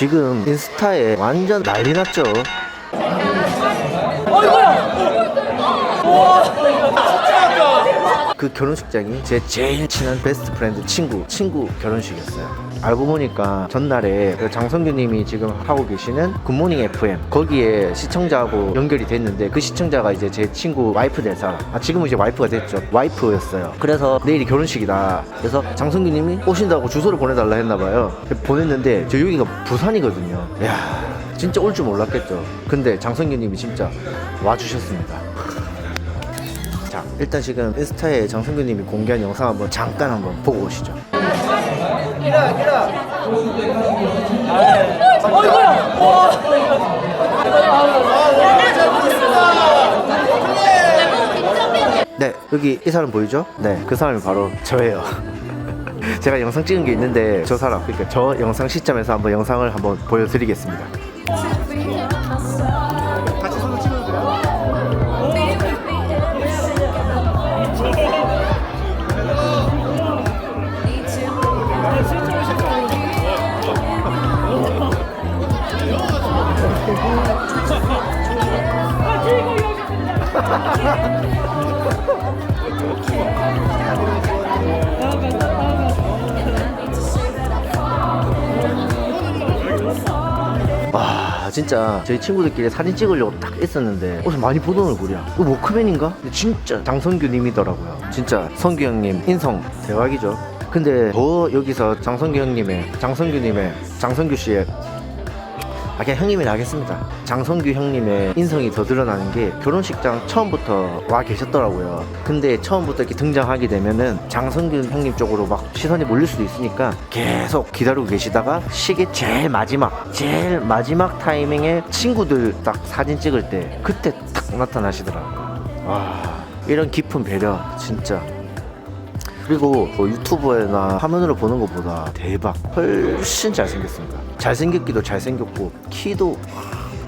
지금 인스타에 완전 난리 났죠. 그 결혼식장이 제 제일 친한 베스트 프렌드 친구 친구 결혼식이었어요. 알고 보니까 전날에 그 장성규님이 지금 하고 계시는 굿모닝 FM 거기에 시청자하고 연결이 됐는데 그 시청자가 이제 제 친구 와이프 될 사람. 아 지금은 이제 와이프가 됐죠. 와이프였어요. 그래서 내일이 결혼식이다. 그래서 장성규님이 오신다고 주소를 보내달라 했나봐요. 보냈는데 저 여기가 부산이거든요. 야 진짜 올 줄 몰랐겠죠. 근데 장성규님이 진짜 와주셨습니다. 자, 일단 지금 인스타에 장성규님이 공개한 영상 한번 잠깐 한번 보고 오시죠. 네, 여기 이 사람 보이죠? 네, 그 사람이 바로 저예요. 제가 영상 찍은 게 있는데 저 사람, 그러니까 저 영상 시점에서 한번 영상을 한번 보여드리겠습니다. 와 진짜 저희 친구들끼리 사진 찍으려고 딱 있었는데 어서 많이 보던 얼굴이야 이거 워크맨인가? 진짜 장성규님이더라고요. 진짜 성규 형님 인성 대박이죠. 근데 더 여기서 장성규 형님의 장성규님의 장성규 씨의 아 그냥 형님이라 하겠습니다. 장성규 형님의 인성이 더 드러나는 게 결혼식장 처음부터 와 계셨더라고요. 근데 처음부터 이렇게 등장하게 되면은 장성규 형님 쪽으로 막 시선이 몰릴 수도 있으니까 계속 기다리고 계시다가 시계 제일 마지막 제일 마지막 타이밍에 친구들 딱 사진 찍을 때 그때 딱 나타나시더라고요. 와 이런 깊은 배려 진짜 그리고 뭐 유튜브에나 화면으로 보는 것보다 대박. 훨씬 잘생겼습니다. 잘생겼기도 잘생겼고 키도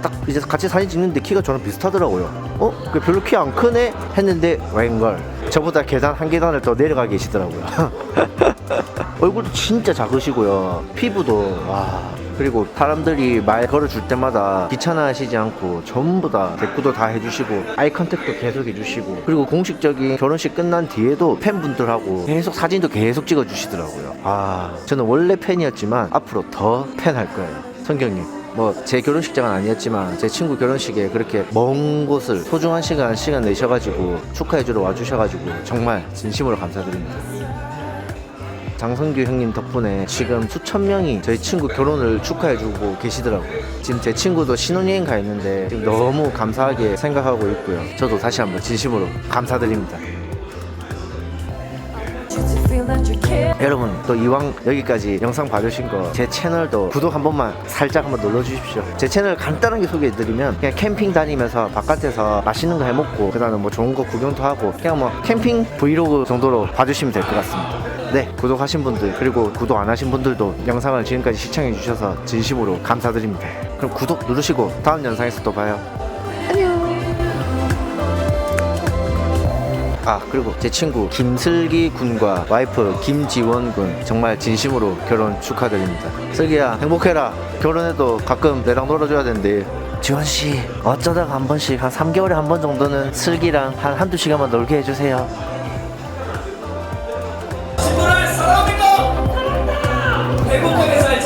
딱 이제 같이 사진 찍는데 키가 저랑 비슷하더라고요. 어? 그 별로 키 안 크네? 했는데 웬걸. 저보다 계단 한 계단을 더 내려가 계시더라고요. 얼굴도 진짜 작으시고요. 피부도 와 그리고 사람들이 말 걸어줄 때마다 귀찮아 하시지 않고 전부 다 대꾸도 다 해주시고 아이 컨택도 계속 해주시고 그리고 공식적인 결혼식 끝난 뒤에도 팬분들하고 계속 사진도 계속 찍어주시더라고요 아 저는 원래 팬이었지만 앞으로 더 팬 할 거예요 성경님 뭐제 결혼식장은 아니었지만 제 친구 결혼식에 그렇게 먼 곳을 소중한 시간 시간 내셔가지고 축하해주러 와주셔가지고 정말 진심으로 감사드립니다. 장성규 형님 덕분에 지금 수천 명이 저희 친구 결혼을 축하해주고 계시더라고요. 지금 제 친구도 신혼여행 가 있는데 지금 너무 감사하게 생각하고 있고요. 저도 다시 한번 진심으로 감사드립니다. 여러분 또 이왕 여기까지 영상 봐주신 거 제 채널도 구독 한 번만 살짝 한번 눌러주십시오 제 채널 간단하게 소개해드리면 그냥 캠핑 다니면서 바깥에서 맛있는 거 해먹고 그 다음에 뭐 좋은 거 구경도 하고 그냥 뭐 캠핑 브이로그 정도로 봐주시면 될 것 같습니다 네 구독하신 분들 그리고 구독 안 하신 분들도 영상을 지금까지 시청해 주셔서 진심으로 감사드립니다 그럼 구독 누르시고 다음 영상에서 또 봐요 아 그리고 제 친구 김슬기 군과 와이프 김지원 군 정말 진심으로 결혼 축하드립니다. 슬기야 행복해라. 결혼해도 가끔 내랑 놀아줘야 된대. 지원 씨 어쩌다가 한 번씩 한 3개월에 한 번 정도는 슬기랑 한 한두 시간만 놀게 해주세요. 한국에서의